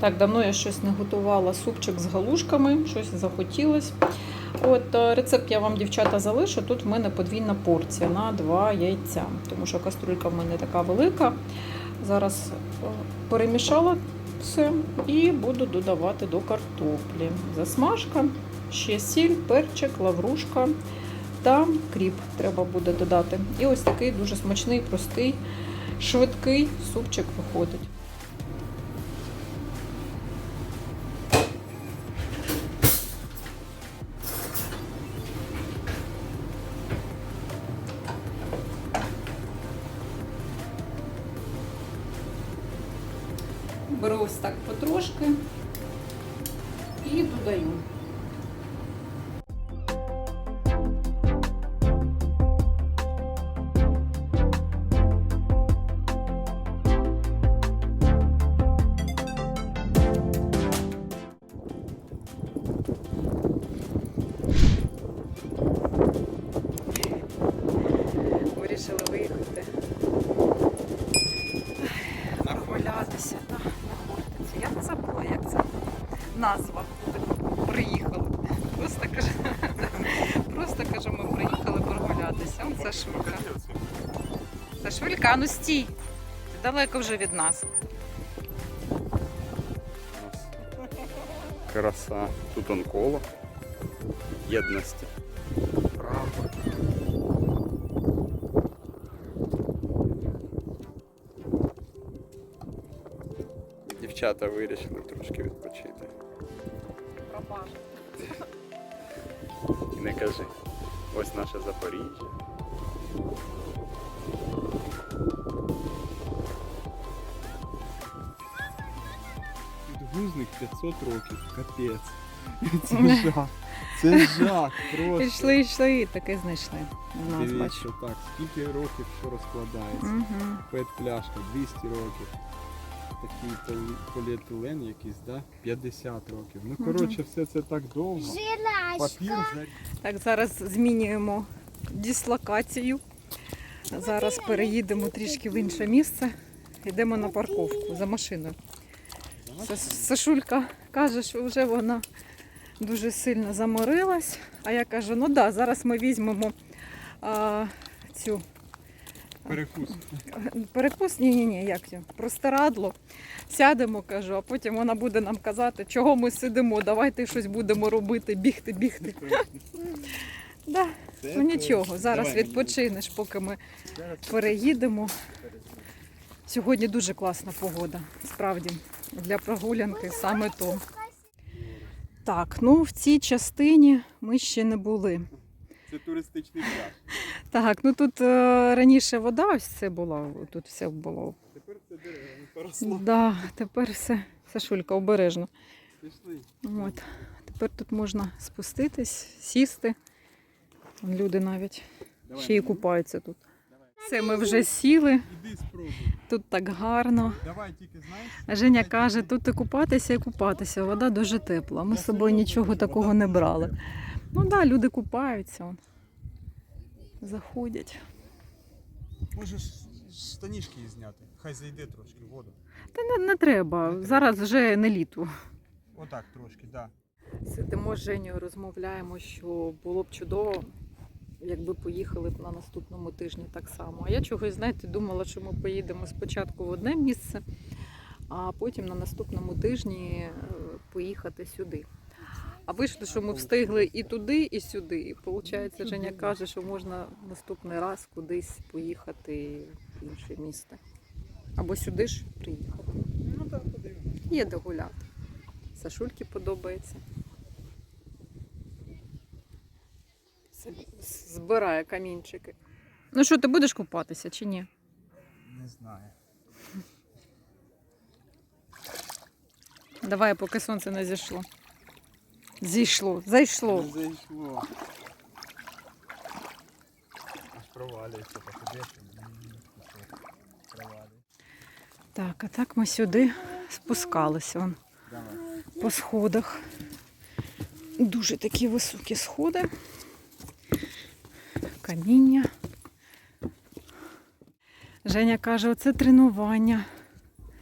Так, давно я щось не готувала супчик з галушками, щось захотілось. От е, рецепт я вам, дівчата, залишу. Тут в мене подвійна порція на два яйця, тому що каструлька в мене така велика. Зараз е, перемішала все і буду додавати до картоплі. Засмажка, ще сіль, перчик, лаврушка та кріп треба буде додати. І ось такий дуже смачний, простий, швидкий супчик виходить. Беру ось так потрошки і додаю. Сашулька. Сашулька, а ну стій. Ти далеко вже від нас. Краса. Тут он коло єдності. Прапор. Дівчата вирішили трошки відпочити. Пропажа. І не кажи. Ось наше Запоріжжя. Підгузник 500 років, капець. Це жах. Це жах просто. Йшли, йшли і таке знайшли. У нас Дивіться, бачу. так, скільки років що розкладається. Угу. Пет-пляшка 200 років. Такий поліетилен якийсь, да? 50 років. Ну, коротше, все це так довго. Папір за Так, зараз змінюємо дислокацію. Зараз переїдемо трішки в інше місце. Йдемо на парковку за машиною. Са- Сашулька каже, що вже вона дуже сильно заморилась. А я кажу, ну да, зараз ми візьмемо а, цю перекус. перекус, ні, ні, ні, як цю, простирадло. Сядемо, кажу, а потім вона буде нам казати, чого ми сидимо, давайте щось будемо робити, бігти, бігти. Да. Ну нічого, зараз Давай. відпочинеш, поки ми переїдемо. Сьогодні дуже класна погода, справді, для прогулянки саме то. Так, ну в цій частині ми ще не були. Це туристичний пляж. Так, ну тут е, раніше вода ось це була, тут все було. Тепер це дерево поросло. Да, тепер все, Сашулька, обережно. Пішли. От. Тепер тут можна спуститись, сісти. Вон Люди навіть Давай, ще й купаються тут. Все, ми вже сіли, тут так гарно. Женя каже, тут і купатися, і купатися. Вода дуже тепла. Ми з собою нічого такого не брали. Ну так, да, люди купаються. он. Заходять. Можеш штанішки її зняти. Хай зайде трошки воду. Та не, не треба. Зараз вже не літо. Отак трошки, так. Да. Сидимо з Женєю, розмовляємо, що було б чудово, якби поїхали б на наступному тижні так само. А я чогось, знаєте, думала, що ми поїдемо спочатку в одне місце, а потім на наступному тижні е, поїхати сюди. А вийшло, що ми встигли і туди, і сюди. І виходить, Женя каже, що можна наступний раз кудись поїхати в інше місто. Або сюди ж приїхати. Ну так, подивимось. Є де гуляти. Сашульки подобається. Собі Збирає камінчики. Ну що, ти будеш купатися чи ні? Не знаю. Давай, поки сонце не зійшло. Зійшло, зайшло. Не зайшло. Аж провалюється, походиш. Так, а так ми сюди спускалися вон, по сходах. Дуже такі високі сходи. Каміння. Женя каже, оце тренування.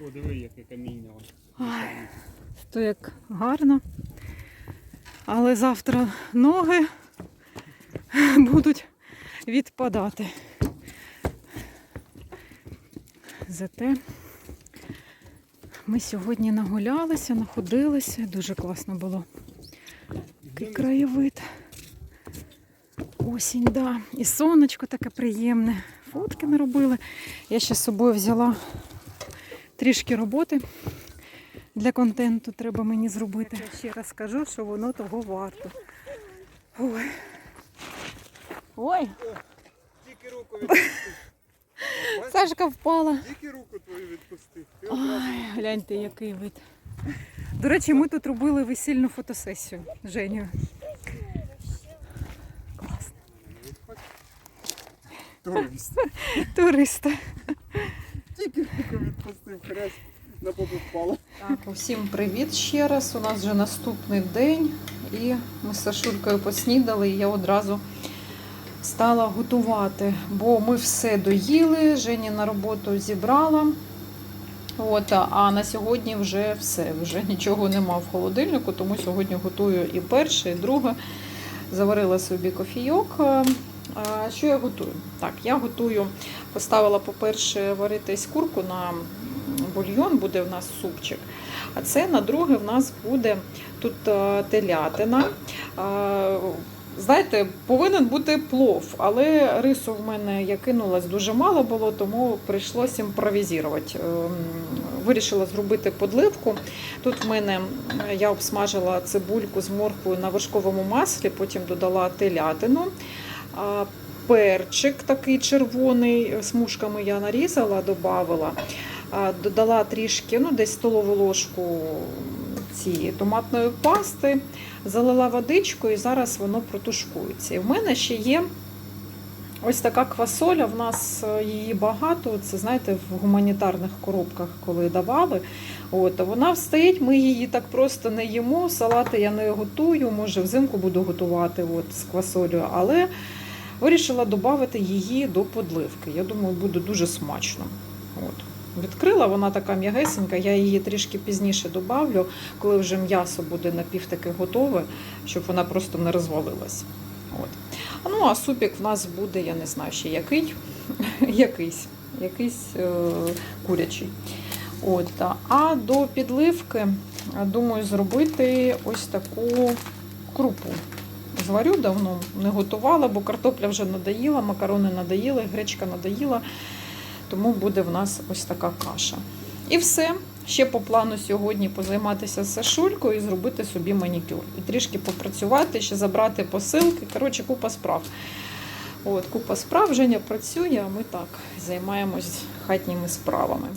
О, диви, яке каміння. Ай. То як гарно. Але завтра ноги будуть відпадати. Зате ми сьогодні нагулялися, находилися. Дуже класно було. Такий краєвид. Осінь, да. І сонечко таке приємне. Фотки ми робили. Я ще з собою взяла трішки роботи для контенту треба мені зробити. Я ще раз скажу, що воно того варто. Ой. Ой, Тільки руку відпустив. Сашка впала. Тільки руку твою відпустив. Ти Ай, гляньте, який вид. До речі, ми тут робили весільну фотосесію з Женєю. Класно. Турист. Туристи. Тільки відпустив, хрест на попу впала. Так, усім привіт ще раз. У нас вже наступний день, і ми з Сашулькою поснідали, і я одразу стала готувати, бо ми все доїли, Жені на роботу зібрала. От, а на сьогодні вже все, вже нічого нема в холодильнику, тому сьогодні готую і перше, і друге. Заварила собі кофійок. Що я готую? Так, я готую, поставила, по-перше, варитись курку на бульйон, буде в нас супчик. А це на друге в нас буде тут е, телятина. Знаєте, повинен бути плов, але рису в мене я кинулась дуже мало було, тому прийшлося імпровізувати. Ем, Вирішила зробити подливку. Тут в мене я обсмажила цибульку з морквою на вершковому маслі, потім додала телятину. Перчик такий червоний, смужками я нарізала, додавала. Додала трішки, ну десь столову ложку цієї томатної пасти, залила водичкою і зараз воно протушкується. І в мене ще є ось така квасоля, в нас е, її багато. Це знаєте, в гуманітарних коробках, коли давали. От, вона стоїть, ми її так просто не їмо. Салати я не готую, може взимку буду готувати от, з квасолею, але вирішила додати її до подливки. Я думаю, буде дуже смачно. От. Відкрила, вона така м'ягесенька, я її трішки пізніше добавлю, коли вже м'ясо буде напівтаки готове, щоб вона просто не розвалилась. От. Ну, а супік в нас буде, я не знаю ще який, якийсь, якийсь е, курячий. От. А до підливки е, думаю зробити ось таку крупу. Зварю давно, не готувала, бо картопля вже надоїла, макарони надоїли, гречка надоїла. Тому буде в нас ось така каша. І все. Ще по плану сьогодні позайматися Сашулькою і зробити собі манікюр. І трішки попрацювати, ще забрати посилки. Коротше, купа справ. От, купа справ. Женя працює, а ми так займаємось хатніми справами.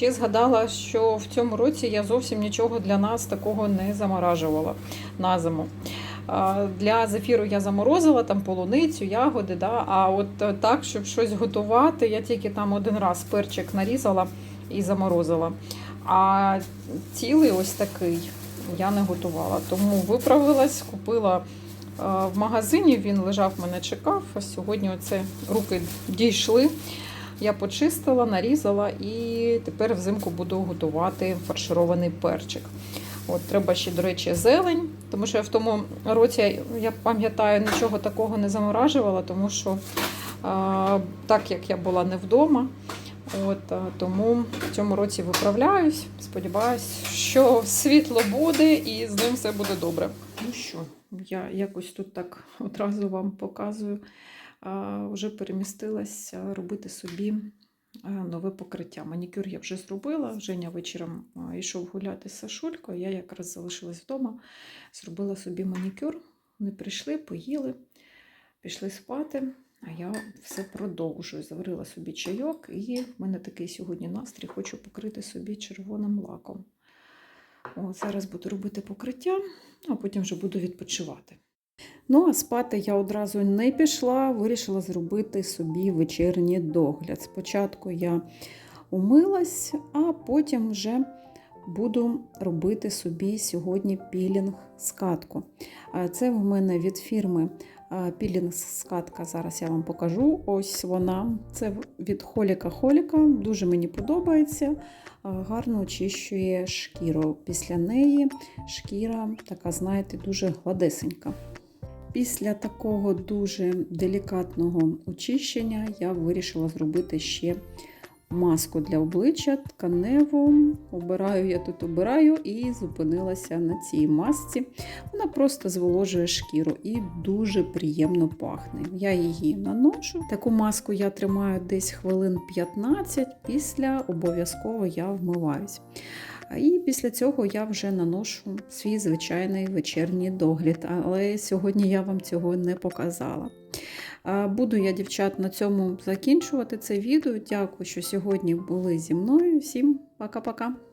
Ще згадала, що в цьому році я зовсім нічого для нас такого не заморажувала на зиму. Для зефіру я заморозила там полуницю, ягоди. Да? А от е, так, щоб щось готувати, я тільки там один раз перчик нарізала і заморозила. А цілий ось такий я не готувала. Тому виправилась, купила е, в магазині, він лежав, мене чекав. А сьогодні оце руки дійшли. Я почистила, нарізала і тепер взимку буду готувати фарширований перчик. От, Треба ще, до речі, зелень, тому що я в тому році, я пам'ятаю, нічого такого не заморажувала, тому що а, так як я була не вдома, от, а, тому в цьому році виправляюсь. Сподіваюсь, що світло буде і з ним все буде добре. Ну що, я якось тут так одразу вам показую вже перемістилася робити собі е, нове покриття. Манікюр я вже зробила. Женя вечором йшов гуляти з Сашулькою. Я якраз залишилась вдома, зробила собі манікюр. Вони прийшли, поїли, пішли спати. А я все продовжую. Заварила собі чайок, і в мене такий сьогодні настрій. Хочу покрити собі червоним лаком. О, зараз буду робити покриття, а потім вже буду відпочивати. Ну, а спати я одразу не пішла, вирішила зробити собі вечірній догляд. Спочатку я умилась, а потім вже буду робити собі сьогодні пілінг скатку. Це в мене від фірми пілінг скатка. Зараз я вам покажу. Ось вона. Це від Холіка Холіка. Дуже мені подобається. Гарно очищує шкіру. Після неї шкіра така, знаєте, дуже гладесенька. Після такого дуже делікатного очищення я вирішила зробити ще маску для обличчя тканеву. Обираю я тут обираю і зупинилася на цій масці. Вона просто зволожує шкіру і дуже приємно пахне. Я її наношу. Таку маску я тримаю десь хвилин 15, після обов'язково я вмиваюсь. І після цього я вже наношу свій звичайний вечірній догляд, але сьогодні я вам цього не показала. Буду я, дівчат, на цьому закінчувати це відео. Дякую, що сьогодні були зі мною. Всім пока-пока!